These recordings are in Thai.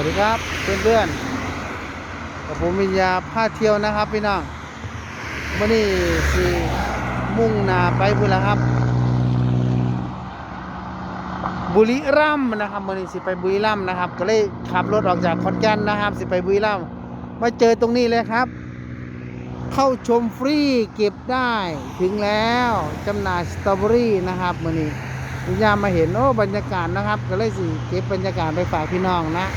วัสดีครับเพื่อนๆกับผมวิญญาพาเที่ยวนะครับพี่น้องมื่อนี้สิมุ่งหนาไปพุ่นละครับ บุรีรัมย์นะครับมื่อนี้สิไปบุรีรัมย์นะครับ ก็เลยขับรถออกจากขอนแก่นนะครับ สิไปบุรีรัมย์มาเจอตรงนี้เลยครับ เข้าชมฟรีเก็บได้ถึงแล้วจำหน่ายสตรอเบอรี่นะครับมื่อนี้วิญญามาเห็นโอ้บรรยากาศนะครับ ก็เลยสิเก็บบรรยากาศไปฝากพี่น้องนะ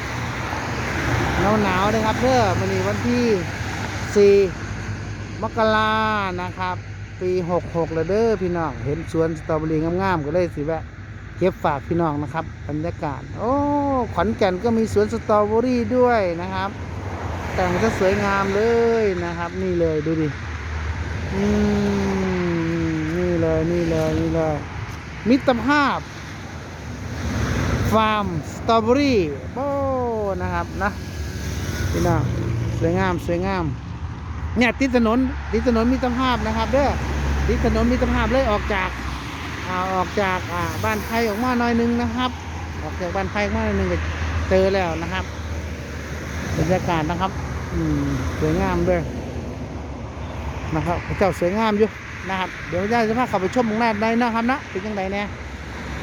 หนาวหนาวนะครับเพื่อวันนี้วันที่ 4 มกรานะครับ ปี 66แล้วเด้อพี่น้อง เห็นสวนสตรอเบอรี่งามๆก็เลยสิแวะเก็บฝากพี่น้องนะครับบรรยากาศ โอ้ ขอนแก่นก็มีสวนสตรอเบอรี่ด้วยนะครับ แต่งจะสวยงามเลยนะครับ นี่เลยดูดิอืมนี่เลยนี่เลยนี่เลยมิตรภาพ ฟาร์มสตรอเบอรี่โอ้นะครับนะ พี่น้องสวยงามสวยงาม เนี่ยติดถนนติดถนนมิตรภาพนะครับเด้อติดถนนมิตรภาพเลยออกจากอ่าออกจากอ่าบ้านไทยออกมาหน่อยนึงนะครับ ออกจากบ้านไทยออกมาหน่อยนึงก็เจอแล้วนะครับบรรยากาศนะครับ อืมสวยงามด้วยนะครับเจ้าสวยงามอยู่นะครับ เดี๋ยวย่าจะพาเข้าไปชมมองหน้าได้นะครับนะเป็นยังไงเนี่ย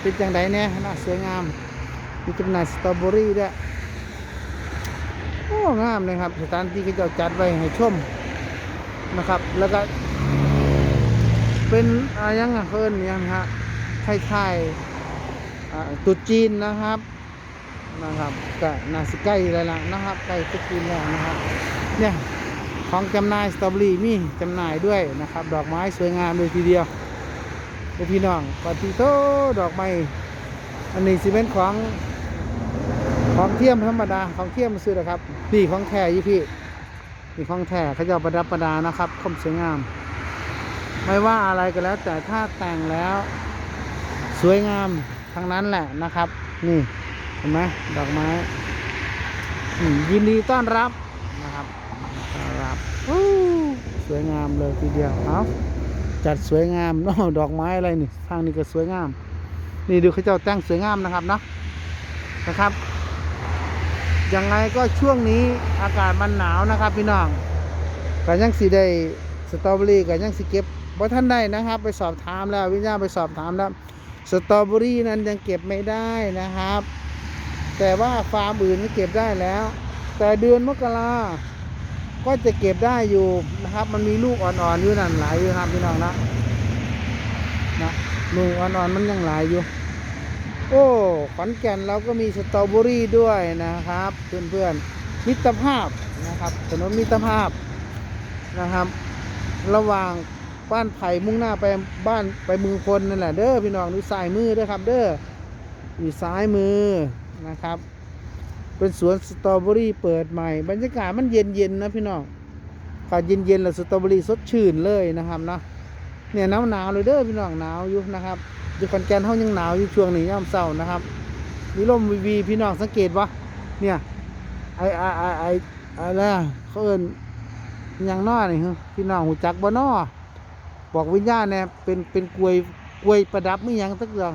เป็นยังไงเนี่ยนะสวยงามมีจำหน่ายสตรอเบอรี่ด้วย โอ้งามเลยครับ สถานที่ที่เจ้าจัดไว้ให้ชมนะครับ แล้วก็ เป็นอะไรยังอะเพิ่นยังฮะไทยไทยๆอ่ตุดจีนนะครับนะครับก็น่าสิใกล้แล้วล่ะนะครับใกล้ตุดจีนแล้วนะครับ เนี่ยของจำหน่ายสตรอเบอรี่มีจำหน่ายด้วยนะครับ ดอกไม้สวยงามเลยทีเดียวเดี๋ยวพี่น้องปฏิโตดอกไม้อันนี้สิเป็นของ ของเทียมธรรมดาของเทียมซื้อนะครับนี่ของแท้ยี่พี่นี่ของแท้เขาจะเอาประดับประดานะครับคมสวยงาม ไม่ว่าอะไรก็แล้ว แต่ถ้าแต่งแล้ว สวยงามทั้งนั้นแหละนะครับ นี่เห็นไหมดอกไม้ยินดีต้อนรับนะครับครับสวยงามเลยทีเดียวเอาจัดสวยงามเนาะดอกไม้อะไรนี่ทางนี้ก็สวยงาม นี่ดูเขาเจ้าแต่งสวยงามนะครับเนาะนะครับ ยังไงก็ช่วงนี้อากาศมันหนาวนะครับ พี่น้องก็ยังสีได้สตรอเบอรี่ก็ยังสิเก็บว่ท่านได้นะครับ ไปสอบถามแล้ววิญญาไปสอบถามแล้วสตรอเบอรี่นั้นยังเก็บไม่ได้นะครับ แต่ว่าฟาร์มอื่นก็เก็บได้แล้ว แต่เดือนมกราก็จะเก็บได้อยู่นะครับ มันมีลูกอ่อนๆอยู่นั่นหลายอยู่ครับพี่น้องนะนะลูกอ่อนๆมันยังหลายอยู่ โอ้ขอนแก่นเราก็มีสตรอเบอรี่ด้วยนะครับ เพื่อนๆมิตรภาพนะครับถนนมิตรภาพนะครับ ระหว่างบ้านไผ่มุ่งหน้าไปบ้านไปเมืองพลนั่นแหละเด้อพี่น้องดูซ้ายมือเด้อครับ เด้ออยู่ซ้ายมือนะครับ เป็นสวนสตรอเบอรี่เปิดใหม่ บรรยากาศมันเย็นเย็นๆนะพี่น้องอากาศเย็นเย็นๆแล้วสตรอเบอรี่สดชื่นเลยนะครับเนาะเนี่ยหนาวหนาวๆเลยเด้อพี่น้องหนาวอยู่นะครับ อยู่ขอนแก่นเฮายังหนาวอยู่ช่วงนี้ยามเช้านะครับมีลมวีวีพี่น้องสังเกตวะเนี่ยไอไอไอไออะไรอะเขาเอินยังน้อนี่ฮะพี่น้องหูจักบ่นอบอกวิญญาณเนี่ยเป็นเป็นกลวยกลวยประดับไม่ยังสักอย่าง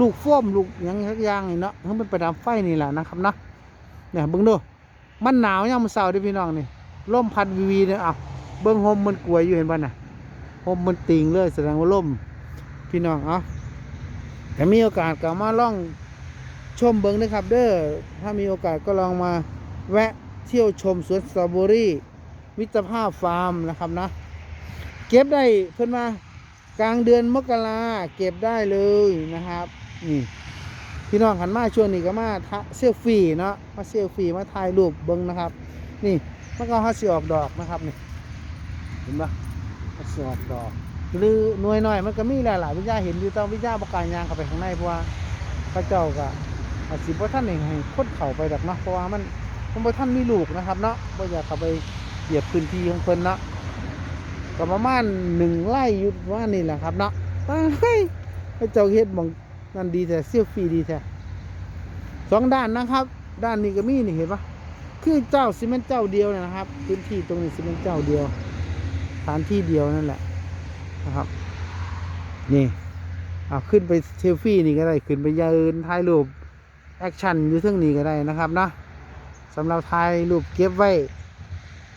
ลูกฟ้อมลูกยังสักอย่างนี่เนาะเขาเป็นประดับไฟนี่แหละนะครับนะเนี่ยเบิ่งดูมันหนาวยามมื้อเช้าด้อพี่น้องนี่ลมพัดวีวีเนี่ยอะเบิ่งห่มมันกลวยอยู่เห็นบ่น่ะห่มมันติงเลยแสดงว่าลมพี่น้องอะ แต่มีโอกาสก็มาล่องชมเบิงนะครับ เด้อถ้ามีโอกาสก็ลองมาแวะเที่ยวชมสวนสตรอเบอรี่มิตรภาพฟาร์มนะครับนะ เก็บได้เพิ่นมากลางเดือนมกราเก็บได้เลยนะครับนี่พี่น้องหันมาช่วงนี้ก็มาทะเซลฟี่เนาะมาเซลฟี่มาถ่ายรูปเบิ้งนะครับ นี่มันก็ฮัสออกดอกนะครับนี่เห็นปะฮัสออกดอก หรือหน่วยน้อยมันก็มีหลายวิญญาเห็นอยู่ตอนวิญญาประกล้ายางเข้าไปข้างในเพราะว่าพระเจ้าก็อาจสิบ่ท่านเองให้คนเข้าไปดอกเนาะเพราะว่ามันมันบ่ท่านมีลูกนะครับเนาะบ่อยากเข้าไปเหยียบพื้นที่ของเพิ่นเนาะก็ประมาณหนึ่งไร่ยู่ว่านี่แหละครับเนาะตายพระเจ้าเฮ็ดมองนั่นดีแต่เซลฟี่ดีแท้สองด้านนะครับ ด้านนี้ก็มีนี่เห็นปะคือเจ้าซีเมนต์เจ้าเดียวนะครับ พื้นที่ตรงนี้ซีเมนต์เจ้าเดียวสถานที่เดียวนั่นแหละ นะครับ นี่เอาขึ้นไปเซลฟี่นี่ก็ได้ขึ้นไปยืนถ่ายรูปแอคชั่นอยู่เทั้งนี้ก็ได้นะครับนะสำหรับถ่ายรูปเก็บไว้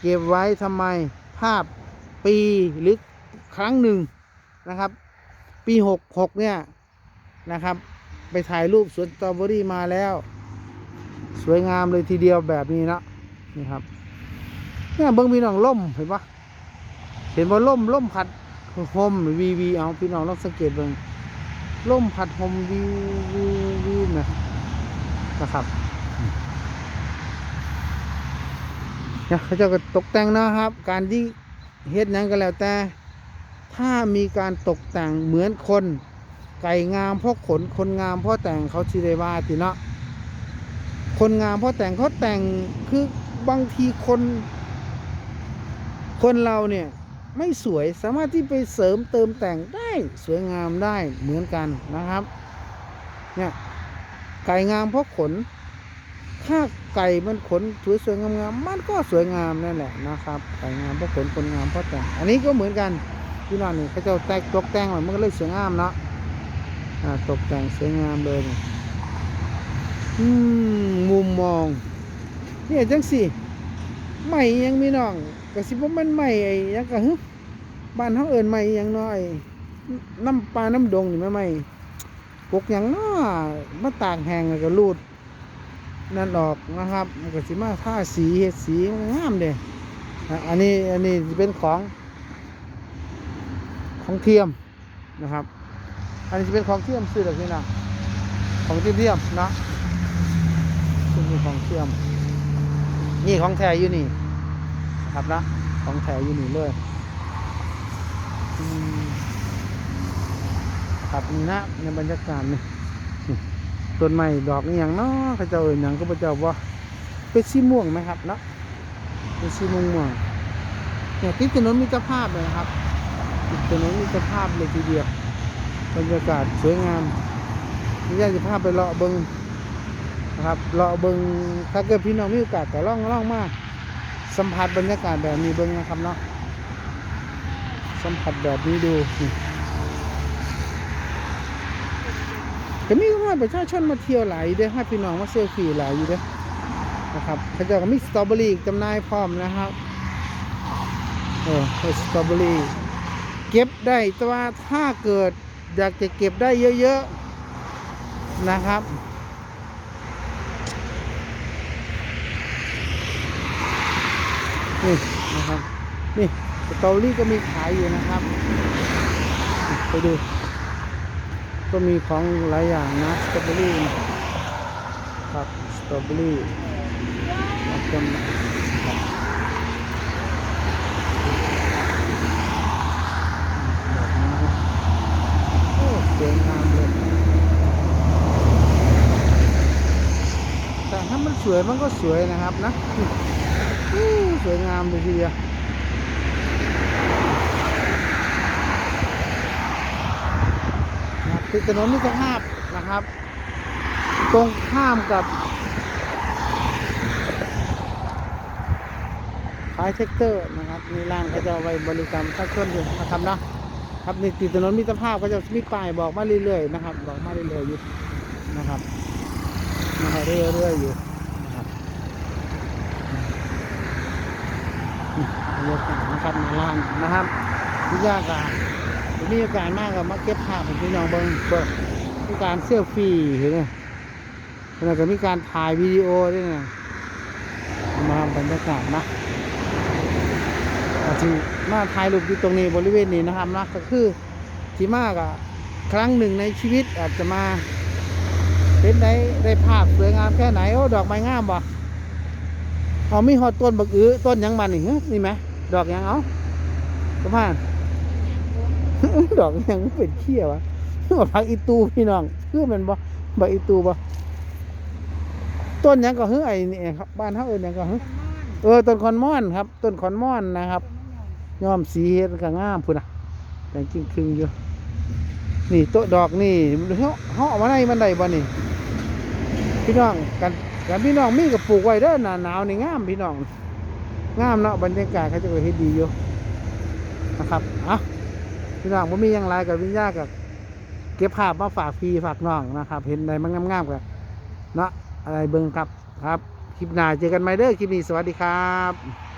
เก็บไว้ทำไมภาพปีหรือครั้งหนึ่งนะครับ ปีหกหกเนี่ยนะครับ ไปถ่ายรูปสวนสตรอเบอรี่มาแล้ว สวยงามเลยทีเดียวแบบนี้นะนี่ครับเนี่ยเบิ้งพี่น้องล่มเห็นปะเห็นว่าล่มล่มพัด โฮมวีวีเอาพี่น้องลองสังเกตเบิ้งล่มพัดโฮมวิววิววิวนะนะครับเนี่ยเขาจะตกแต่งนะครับ การที่เฮ็ดหยังก็แล้วแต่ ถ้ามีการตกแต่งเหมือนคน ไก่งามเพราะขนคนงามเพราะแต่งเขาชีได้ว่าติเนาะคนงามเพราะแต่งเขาแต่งคือบางทีคน คนเราเนี่ย ไม่สวยสามารถที่ไปเสริมเติมแต่งได้สวยงามได้เหมือนกันนะครับเนี่ยไก่งามเพราะขน ถ้าไก่มันขนสวยสวยงามๆมันก็สวยงามนั่นแหละนะครับไก่งามเพราะขนคนงามเพราะแต่งอันนี้ก็เหมือนกันพี่น้องนี่เขาจะแต่งตกแต่งมันก็เลยสวยงามเนาะตกแต่งสวยงามเลยอืมมุมมองเนี่ยจังสิใหม่ยังมีน้อง กะสิบ่แมันใหม่ไอ้ยังกะฮึบ้านเฮาเอิ้นใหม่ยังน้อยน้ำปลาน้ำดงนี่แม่ใหม่ปกหยังน้อมาตากแห้งแล้วก็รูดนั่นออกนะครับมันก็สิมาทาสีเฮ็ดสีงามเด้ออันนี้อันนี้เป็นของของเทียมนะครับ อันนี้จะเป็นของเทียมซื้อดอกนี่นะของเทียมๆเนะซึ่งมีของเชื่อมนี่ของแท้อยู่นี่ ครับนะของแท้อยู่นี่เลยครับนี่นะในบรรยากาศนี่ต้นไม้ดอกอย่างเนาะเขาเจ้าเอ่ยหยังก็พระเจ้าว่าเป็นสีม่วงไหมครับเนาะเป็นสีม่วงม่วงเนี่ยติดถนนมิตรภาพเลยครับติดถนนมิตรภาพเลยทีเดียวบรรยากาศสวยงามนี่ยากจะพาไปเลาะเบิงนะครับเราเบิงถ้าเกิดพี่น้องมีโอกาสก็ล่องล่องมาก สัมผัสบรรยากาศแบบนี้เบิงนะครับเนาะสัมผัสแบบนี้ดูก็มีว่าประชาชนมาเที่ยวหลายอยู่เด้อให้พี่น้องมาเซลฟี่หลายอยู่เด้อนะครับเขาจะก็มีสตรอเบอรี่จำหน่ายพร้อมนะครับเออสตรอเบอรี่เก็บได้แต่ว่าถ้าเกิดอยากจะเก็บได้เยอะๆนะครับ นี่นะครับ นี่สตอรี่ก็มีขายอยู่นะครับ ไปดู ก็มีของหลายอย่างนะสตรอเบอรี่ครับสตรอเบอรี่รับจำหน่ายครับแบบนี้นโอ้สวยงามเลยแต่ถ้ามันสวยมันก็สวยนะครับนะ สวยงามเลยทีเดียวครับติดถนนมิตรภาพนะครับ ตรงข้ามกับขายเซกเตอร์นะครับมีร้านเขาจะไว้บริการประชาชนอยู่นะครับนะครับในติดถนนมิตรภาพก็จะมีป้ายบอกมาเรื่อยๆนะครับ บอกมาเรื่อยๆอยู่นะครับนะครับเรื่อยๆอยู่นะครับ บรรยากาศนะครับในร้านนะครับที่ยากอะมีโอกาสมากกับมาเก็บภาพของพี่น้องเบิ้งเบิ้งมีการเซลฟี่เห็นไหมแล้วก็มีการถ่ายวิดีโอด้วยนะมาบรรยากาศนะอาจริงมาถ่ายรูปอยู่ตรงนี้บริเวณนี้นะครับนะก็คือที่มากอะครั้งหนึ่งในชีวิตอาจจะมาเป็นได้ได้ภาพสวยงามแค่ไหนโอ้ดอกไม้งามบ่เอามีหอดต้นบักอื้อต้นหยังมันนี่ฮะนี่ไหม ดอกหยังเอาสะพานดอกหยังเป็นเขี้ยวะดอกผักอีตูพี่น้องคือแมันบ่บักอีตูบ่ต้นหยังก็เฮ้ยไอ้นี่ครับบ้านเฮาเอิ้นหยังก็เฮ้ยเออต้นคอนม่อนครับ ต้นคอนม่อนนะครับย้อมสีเฮ็ดก็งามพุ่นน่ะแต่งจริงครึ่งอยู่นี่โต๊ะดอกนี่เฮาเฮาเอามาได้มันได้บ่นี่พี่น้องกันกันพี่น้องมีกับปลูกไว้เด้อหนาหนาวนี่งามพี่น้อง งามเนาะบรรยากาศเขาจะเปเฮ็ดดีอยู่นะครับอะพี่น้องผมมีอย่างไรกับวิญญากับเก็บภาพมาฝากพี่ฝากน้องนะครับ เห็นอะไรมันงามๆกันเนาะอะไรเบิ่งครับครับคคลิปหน้าเจอกันใหม่เด้อคลิปนี้สวัสดีครับ